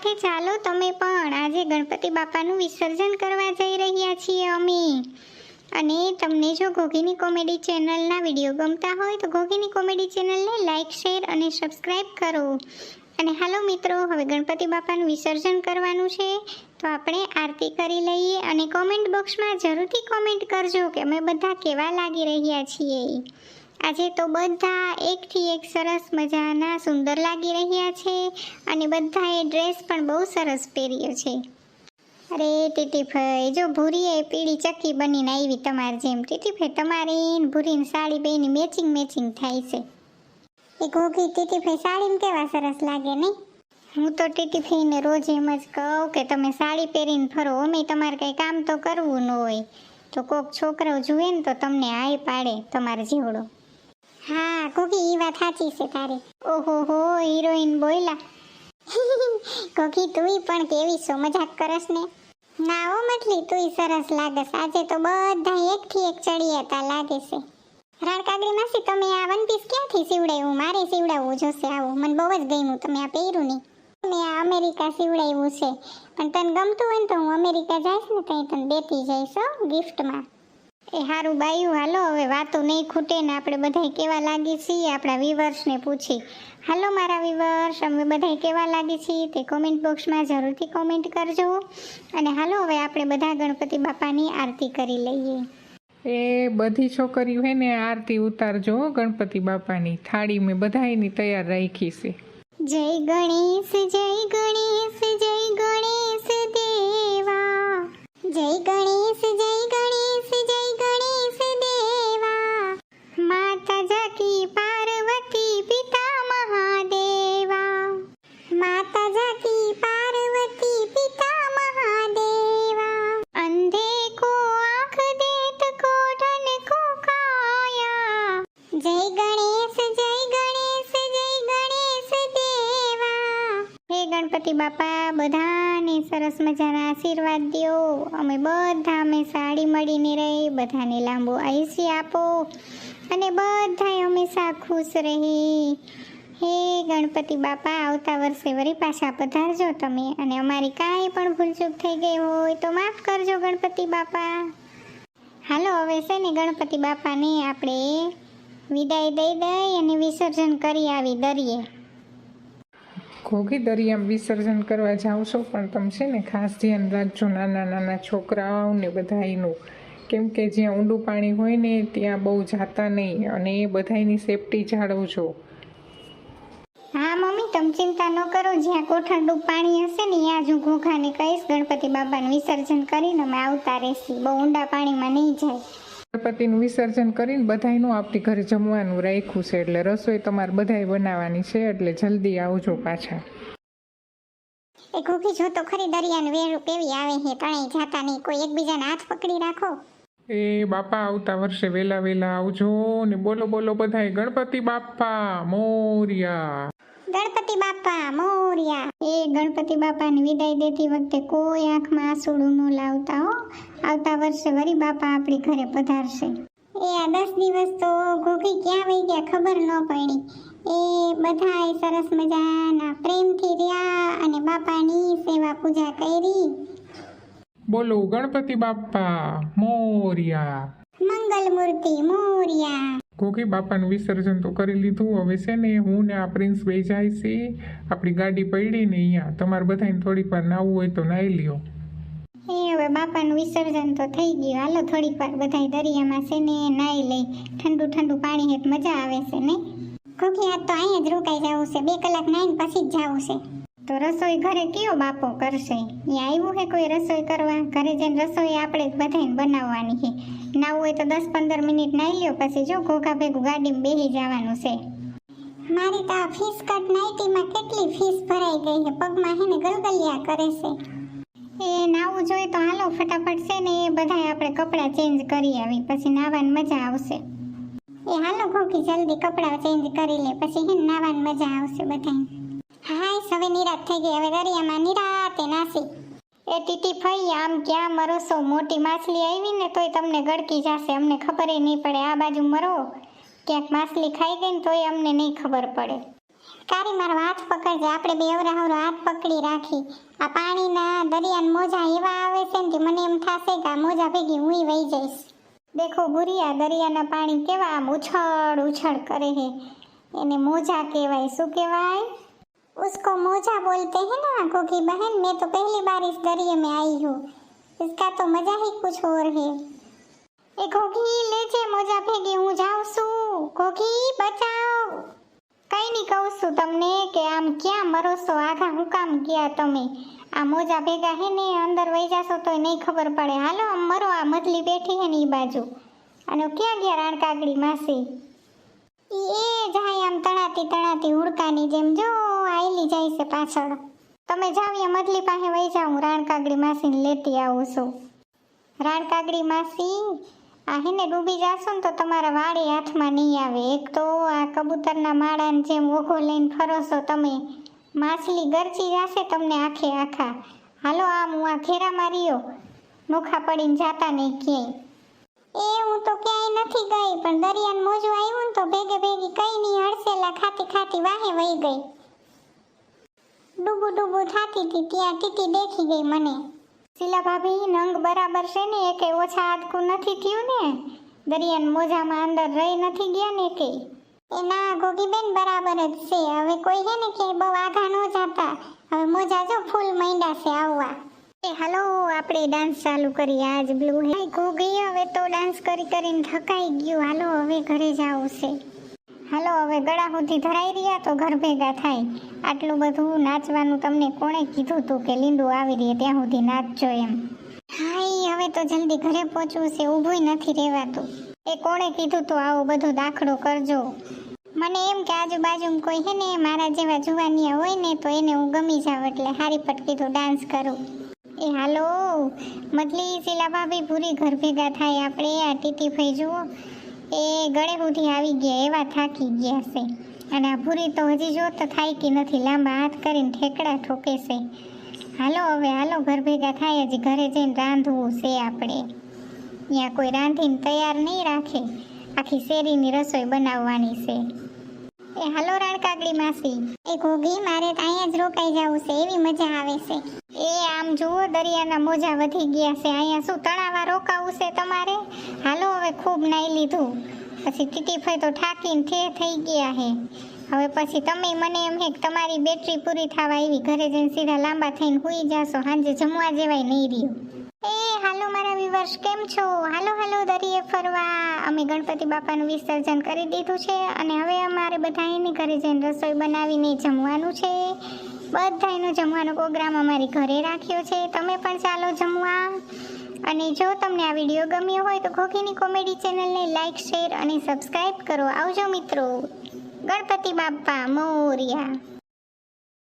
સાથે ચાલો તમે પણ આજે ગણપતિ બાપાનું વિસર્જન કરવા જઈ રહ્યા છીએ અમે. અને તમને જો ઘોઘીની કોમેડી ચેનલના વીડિયો ગમતા હોય તો ઘોઘીની કોમેડી ચેનલને લાઇક શેર અને સબસ્ક્રાઈબ કરો. અને હાલો મિત્રો, હવે ગણપતિ બાપાનું વિસર્જન કરવાનું છે. તો આપણે આરતી કરી લઈએ અને કોમેન્ટ બોક્સમાં જરૂરથી કોમેન્ટ કરજો કે અમે બધા કેવા લાગી રહ્યા છીએ. આજે તો બધા એકથી એક સરસ મજાના સુંદર લાગી રહ્યા છે અને બધાએ ડ્રેસ પણ બહુ સરસ પહેર્યો છે. અરે ટીટીભાઈ, જો ભૂરીએ પીળી ચક્કી બનીને આવી તમારી જેમ, ટીટીભાઈ તમારી ભૂરીને સાડી બેની મેચિંગ મેચિંગ થાય છે. એ ઘોઘી ટીટીભાઈ સાડીમાં કેવા સરસ લાગે નહીં? હું તો ટીટીભાઈને રોજ એમ જ કહું કે તમે સાડી પહેરીને ફરો, અમે તમારે કંઈ કામ તો કરવું ન હોય. તો કોક છોકરો જુએ ને તો તમને આય પાડે તમારે જેવડો. હા, કોકી, ઈ વાત સાચી છે તારી. ઓહો હો, હિરોઈન બોયલા. કોકી, તુંય પણ કેવી સો મજાક કરસ ને? ના ઓ મટલી તુંય સરસ લાગસ આજે તો બધા એકથી એક ચડિયાતા લાગે છે. રાણકાગડી માસી, તમે આ વન પીસ ક્યાંથી સીવડાવ્યું? મારે સીવડાવવું જોશે આવું. મને બહુ જ ગમ્યું તમે આ પહેર્યું નહીં. મેં આ અમેરિકા સીવડાવ્યું છે. પણ તને ગમતું હોય ને તો હું અમેરિકા જઈશ ને ત્યાં તને દેતી જઈશ ગિફ્ટમાં એ હારું બાયું હાલો હવે વાતો નહીં ખૂટે ને આપણે બધાય કેવા લાગી છીએ આપણા વિવર્સને પૂછી. હાલો મારા વિવર્સ અમે બધાય કેવા લાગી છીએ તે કોમેન્ટ બોક્સમાં જરૂરથી કોમેન્ટ કરજો. અને હાલો હવે આપણે બધા ગણપતિ બાપાની આરતી કરી લઈએ. એ બધી છોકરીઓ હે ને આરતી ઉતારજો ગણપતિ બાપાની. થાળી મેં બધાયની તૈયાર રાખી છે. જય ગણેશ જય ગણેશ. ગણપતિ બાપા, બધાને સરસ મજાના આશીર્વાદ દો અમે બધા અમે સાડી મળીને રહી, બધાને લાંબો આયુષ્ય આપો અને બધા હંમેશા ખુશ રહી. હે ગણપતિ બાપા, આવતા વર્ષે વરી પાછા પધારજો તમે અને અમારી કાંઈ પણ ભૂલચૂક થઈ ગઈ હોય તો માફ કરજો ગણપતિ બાપા. હાલો, હવે છે ને ગણપતિ બાપાને આપણે વિદાય દઈ દઈ અને વિસર્જન કરી આવી દરિયે. ઘોઘી દરિયામાં વિસર્જન કરવા જાઓ છો, પણ તમે છે ને ખાસ ધ્યાન રાખજો નાના નાના છોકરાઓ ને બધાયનું. કેમ કે જ્યાં ઊંડું પાણી હોય ને, ત્યાં બહુ જાતા નહીં, અને એ બધાયની સેફટી જાળવજો હા, મમ્મી, તમે ચિંતા ન કરો. જ્યાં કોઠાડું પાણી હશે ને, ત્યાં જ હું ઘોઘાને કહીશ, ગણપતિ બાપાનું વિસર્જન કરીને અમે આવતા રહેશી. બહુ ઊંડા પાણીમાં નહીં જાય. ગણપતિનું વિસર્જન કરીને બધાનું આપણી ઘરે જમવાનું રાખ્યું છે એટલે રસોઈ તમારે બધાય બનાવવાની છે એટલે જલ્દી આવજો પાછા. એ ઘોઘી જો તો ખરી દરિયાનું વેરું કેવી આવે છે ત્રણેય જાતા નહીં કોઈ એકબીજાના હાથ પકડી રાખો. એ બાપા આવતા વર્ષે વેલા વેલા આવજો ને બોલો બોલો બધાય ગણપતિ બાપા મોરિયા. ગણપતિ બાપા મોર્યા. એ ગણપતિ બાપાની વિદાય દેતી વખતે કોઈ આંખમાં આંસુડું ન લાવતા હો. આવતા વર્ષે વરી બાપા આપણી ઘરે પધારશે. એ આ દસ દિવસ તો ઘોઘી ક્યાં વહી ગયા ખબર ન પડી. એ બધાય સરસ મજાના પ્રેમથી રહ્યા અને બાપાની સેવા પૂજા કરી. બોલો ગણપતિ બાપા મોરિયા. મંગલ મૂર્તિ મોર્યા. ગોગી બાપાનું વિસર્જન તો કરી લીધું. હવે છે ને હું ને આ પ્રિન્સ બે જાય છે. આપણી ગાડી પડી ને અહીંયા. તમારે બધાને થોડીક વાર નાવું હોય તો નાહી લ્યો. એ હવે બાપાનું વિસર્જન તો થઈ ગયું. હાલો થોડીક વાર બધાય દરિયામાં છે ને નાઈ લઈ ઠંડુ ઠંડુ પાણી હેત મજા આવે છે ને? કોકી આજ તો અહીંયા જ રોકાઈ જવું છે. બે કલાક નાઈને પછી જ જવું છે. તો રસોઈ ઘરે કયો બાપો કરશે? અહીંયા આવ્યું છે કોઈ રસોઈ કરવા? ઘરે જઈને રસોઈ આપણે બધાને બનાવવાની છે. નાવું હોય તો દસ પંદર મિનિટ નાઈ લ્યો પછી જો ઘોઘા ભેગું ગાડીમાં બેસી જવાનું છે. મારી તો આ ફીસ કટ નાઇટીમાં કેટલી ફીસ ભરાઈ ગઈ છે? પગમાં હે ને ગલગલિયા કરે છે. એ નાવું જોઈએ તો હાલો ફટાફટ છે ને એ બધાય આપણે કપડાં ચેન્જ કરી આવી પછી નાવાની મજા આવશે. એ હાલો ખોખી જલ્દી કપડાં ચેન્જ કરી લે પછી હે ને નાવાની મજા આવશે બધાય. હાય હવે નિરાત થઈ ગઈ હવે દરિયામાં નિરાતે નાસી. એ ટીટી ફઈ, આમ ક્યાં મરો છો? મોટી માછલી આવી ને તોય તમને ગળકી જશે, અમને ખબર નહીં પડે. આ બાજુ મરો. ક્યાંક માછલી ખાઈ ગઈ ને તોય અમને નહીં ખબર પડે. કારી મારો હાથ પકડજે. આપણે બે અવરાવરો હાથ પકડી રાખી. આ પાણીના દરિયાના મોજા એવા આવે છે ને કે મને એમ થશે કે આ મોજા ભેગી હું વહી જઈશ. દેખો ગુરિયા દરિયાના પાણી કેવા આમ ઉછળ ઉછળ કરે છે. એને મોજા કહેવાય. શું કહેવાય? उसको मोजा बोलते हैं ना गोगी बहन मैं तो पहली बार इस दरिया में आई हूँ इसका तो मजा ही कुछ और है એ ઘોઘી લેજે મોજા ભેગી હું જાઉં છું ઘોઘી બચાવ કઈ નહીં કહું છું તમને કે આમ ક્યાં મરો છો આઘા હું કામ ગયા તમે આ મોજા ભેગા હે ને અંદર વહી જાશો તો નહીં ખબર પડે હાલો આમ મરો આ મધલી બેઠી હે ને ઈ બાજુ અને ક્યાં ગયા રાણકાગડી માસી ઈ એ જાય આમ તણાતી તણાતી હુડકાની જેમ જો આયલી જાય છે પાછળ. તમે જાવ એ મદલી પાસે વહી જાવ, હું રાણકાગડી માસીને લેતી આવું છું. રાણકાગડી માસી, આ હેને ડૂબી જશો ને તો તમારા વાળી હાથમાં નહીં આવે. એક તો આ કબૂતરના માળાને જેમ ઓઘો લઈને ફરો છો તમે, માછલી ગરજી જશે તમને આખે આખા. હાલો આમ હું આ ઘેરા માર્યો નોખા પડીને જાતા નહીં ક્યાંય. એ હું તો ક્યાંય નથી ગઈ, પણ દરિયાનું મોજું આવ્યું ને તો ભેગે ભેગી કઈ નહીં હડસેલા ખાતી ખાતી વાહે વહી ગઈ. ડૂબું ડૂબું થતી હતી, ત્યાં ટીટી દેખી ગઈ મને. શીલા ભાભી, નંગ બરાબર છે ને, એકે ઓછા આદકું નથી થયું ને? દરિયાન મોજામાં અંદર રહી નથી ગયા ને કે એ ના, ગોગીબેન બરાબર જ છે. હવે કોઈ હે ને કે બહુ આઘા ન જાતા. હવે મોજા જો ફૂલ માંડ્યા છે આવવા. એ હાલો, આપણે ડાન્સ ચાલુ કરીએ. આજ બ્લુ હે. ગોગી હવે તો ડાન્સ કરી કરીને થકાઈ ગયું. હાલો, હવે ઘરે જવું છે. હાલો, હવે ગળા સુધી ધરાઈ રહ્યા તો ઘર ભેગા થાય. આટલું બધું નાચવાનું તમને કોણે કીધું તું કે લીંડુ આવી રહી ત્યાં સુધી નાચજો એમ? હાય, હવે તો જલ્દી ઘરે પહોંચવું છે, ઊભુંય નથી રહેવાતું. એ કોણે કીધું તો આવો બધો દાખલો કરજો? મને એમ કે આજુબાજુમાં કોઈ હે ને મારા જેવા જુવાનિયા હોય ને તો એને હું ગમી જાઉં એટલે હારી પટ કીધું, ડાન્સ કરું. એ હાલો મતલી શીલા ભાભી પૂરી ઘર ભેગા થાય આપણે, આ ટીટી ભાઈ જુઓ. એ ગળે સુધી આવી ગયા, એવા થાકી ગયા છે. અને આ ભૂરી તો હજી જો તો થાય કે નથી, લાંબા હાથ કરીને ઠેકડા ઠોકે છે. હાલો હવે, હાલો, ઘર ભેગા થાય, હજી ઘરે જઈને રાંધવું છે આપણે. ત્યાં કોઈ રાંધીને તૈયાર નહીં રાખે. આખી શેરીની રસોઈ બનાવવાની છે. એ, હાલો રણકાગડી માસી. એ ઘોઘી, મારે ત્યાં જ રોકાઈ જવું છે, એવી મજા આવે છે. એ, આમ જુઓ, દરિયાના મોજા વધી ગયા છે. અહીંયા શું તણાવા રોકાવું છે તમારે? હાલો, હવે ખૂબ નાઈ લીધું. પછી ટીટીફાઈ તો ઠાકીને ઠે થઈ ગયા હે. હવે પછી તમે મને એમ હે તમારી બેટરી પૂરી થવા આવી, ઘરે જઈને સીધા લાંબા થઈને હુઈ જાશો સાંજે જમવા જેવાય નહીં રહ્યું. એ, હાલો મારા વિવર્સ કેમ છો? હાલો હાલો, દરિયે ફરવા. અમે ગણપતિ બાપાનું વિસર્જન કરી દીધું છે અને હવે અમારે બધા એની ઘરે જઈને રસોઈ બનાવીને જમવાનું છે. બધાનો જમવાનો પ્રોગ્રામ અમારી ઘરે રાખ્યો છે. તમે પણ ચાલો જમવા. અને જો તમને આ વીડિયો ગમ્યો હોય તો ખોખીની કોમેડી ચેનલને લાઇક શેર અને સબસ્ક્રાઈબ કરો. આવજો મિત્રો. ગણપતિ બાપા, મોર્યા.